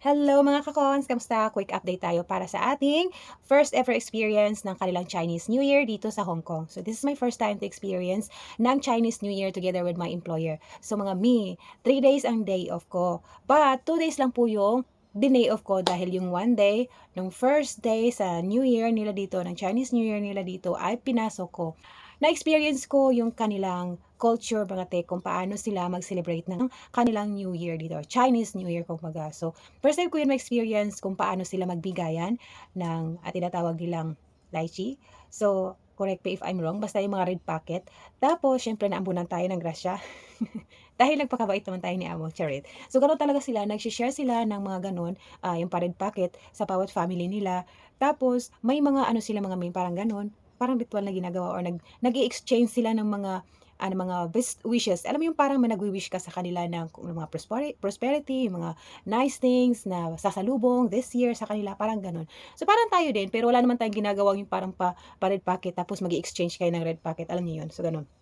Hello mga kakons! Kamusta? Quick update tayo para sa ating first ever experience ng kanilang Chinese New Year dito sa Hong Kong. So this is my first time to experience ng Chinese New Year together with my employer. So mga me, 3 days ang day off ko. But 2 days lang po yung dinay off ko dahil yung one day, nung first day sa New Year nila dito, ng Chinese New Year nila dito, ay pinasok ko. Na-experience ko yung kanilang culture, mga te, kung paano sila mag-celebrate ng kanilang New Year dito, Chinese New Year kumbaga. So, first time ko yun ma-experience kung paano sila magbigayan ng at tinatawag nilang lychee. So, correct me if I'm wrong, basta yung mga red packet. Tapos, syempre, naambunan tayo ng grasya. Dahil nagpakabait naman tayo ni Amo, charit. So, gano'n talaga sila, nag-share sila ng mga gano'n, ah, yung red packet sa bawat family nila. Tapos, may mga ano sila, mga may parang gano'n, parang ritual na ginagawa or nag nag exchange sila ng mga ano, mga best wishes. Alam mo yung parang may nagwi-wish ka sa kanila ng kung mga prosperi prosperity, yung mga nice things na sasalubong this year sa kanila, parang gano'n. So, parang tayo din, pero wala naman tayong ginagawang yung parang pa pa red packet tapos mag exchange kayo ng red packet, alam niyo yun? So, gano'n.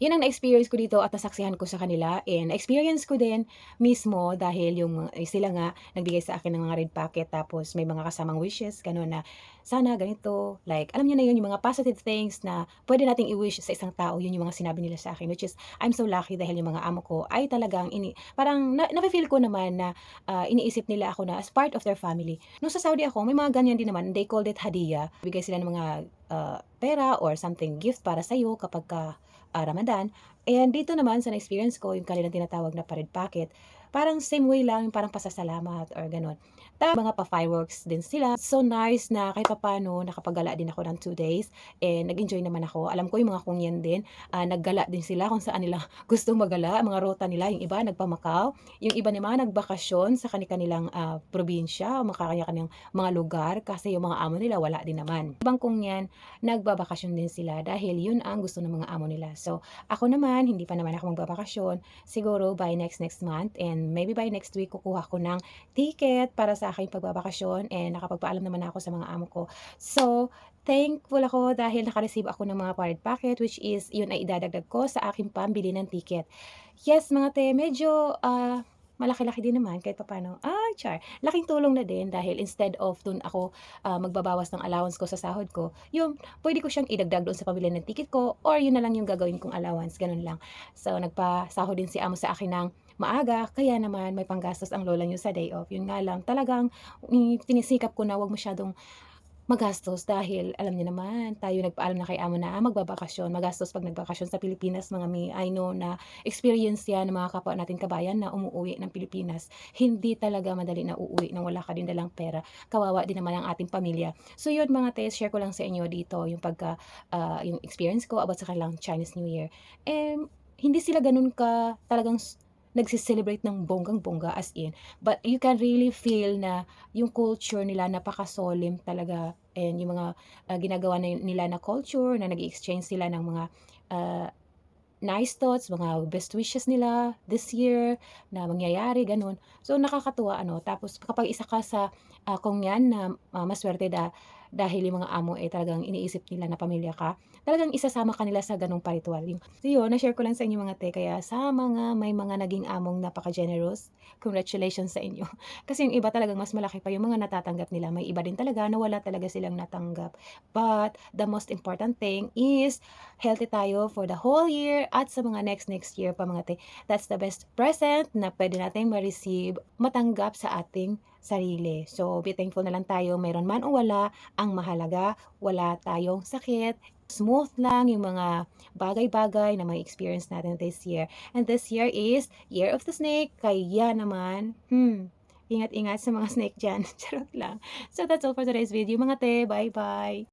Yun ang na-experience ko dito at nasaksihan ko sa kanila and na-experience ko din mismo dahil yung eh, sila nga nagbigay sa akin ng mga red packet tapos may mga kasamang wishes, gano'n na sana ganito, like alam niyo na yun, yung mga positive things na pwede nating i-wish sa isang tao, yun yung mga sinabi nila sa akin which is I'm so lucky dahil yung mga amo ko ay talagang ini parang na, nafe-feel ko naman na ah, iniisip nila ako na as part of their family. Nung sa Saudi ako, may mga ganyan din naman, they called it hadiah. Bigay sila ng mga ah, pera or something gift para sa iyo kapag ka ah, Ramadan. And dito naman sa na-experience ko, yung kanilang tinatawag na pared packet, parang same way lang, parang pasasalamat or gano'n. Tapos mga pa-fireworks din sila. So nice na kahit papano nakapagala din ako ng 2 days and nag-enjoy naman ako. Alam ko yung mga kungyan din, ah, naggala din sila kung saan nila gustong magala, mga rota nila. Yung iba nagpa-Macau, yung iba naman nagbakasyon sa kani-kanilang ah, probinsya o makakanya-kanyang mga lugar kasi yung mga amo nila wala din naman. Ibang kungyan, nagbabakasyon din sila dahil yun ang gusto ng mga amo nila. So ako naman, hindi pa naman ako magbabakasyon. Siguro by next next month and maybe by next week kukuha ko ng ticket para sa aking pagbabakasyon and nakapagpaalam naman ako sa mga amo ko. So, thankful ako dahil naka-receive ako ng mga parted packet which is yun ay idadagdag ko sa aking pambili ng ticket. Yes, mga te, medyo ah, malaki-laki din naman kahit papaano. Ah, char. Laking tulong na din dahil instead of dun ako ah, magbabawas ng allowance ko sa sahod ko, yung pwede ko siyang idagdag doon sa pamili ng ticket ko or yun na lang yung gagawin kong allowance, ganun lang. So, nagpasahod din si amo sa akin ng maaga, kaya naman may panggastos ang lola niyo sa day off. Yun nga lang, talagang mm, tinisikap ko na wag masyadong magastos dahil alam niyo naman, tayo nagpaalam na kay amo na ah, magbabakasyon, magastos pag nagbakasyon sa Pilipinas mga mi. I know na experience yan ng mga kapwa natin kabayan na umuuwi ng Pilipinas. Hindi talaga madali na uuwi nang wala ka din dalang pera. Kawawa din naman ang ating pamilya. So yun mga tes, share ko lang sa inyo dito yung pagka, ah, yung experience ko about sa kanilang Chinese New Year. And hindi sila ganun ka talagang nagse-celebrate ng bonggang-bongga as in. But you can really feel na yung culture nila napaka-solemn talaga and yung mga ah, ginagawa na nila na culture na nag exchange sila ng mga ah, nice thoughts, mga best wishes nila this year na mangyayari, ganun. So, nakakatuwa, ano. Tapos, kapag isa ka sa ah, kung yan na ah, maswerte da, dahil yung mga amo eh talagang iniisip nila na pamilya ka, talagang isasama ka nila sa ganung paritual. So yun, na-share ko lang sa inyo mga te. Kaya sa mga may mga naging among napaka-generous, congratulations sa inyo. Kasi yung iba talagang mas malaki pa yung mga natatanggap nila. May iba din talaga na wala talaga silang natanggap. But the most important thing is healthy tayo for the whole year at sa mga next next year pa mga te. That's the best present na pwede nating ma-receive, matanggap sa ating sarili. So, be thankful na lang tayo, mayroon man o wala, ang mahalaga, wala tayong sakit, smooth lang yung mga bagay-bagay na may experience natin this year. And this year is Year of the Snake, kaya naman, hmm, ingat-ingat sa mga snake dyan. Charot lang. So, that's all for today's video mga te. Bye-bye!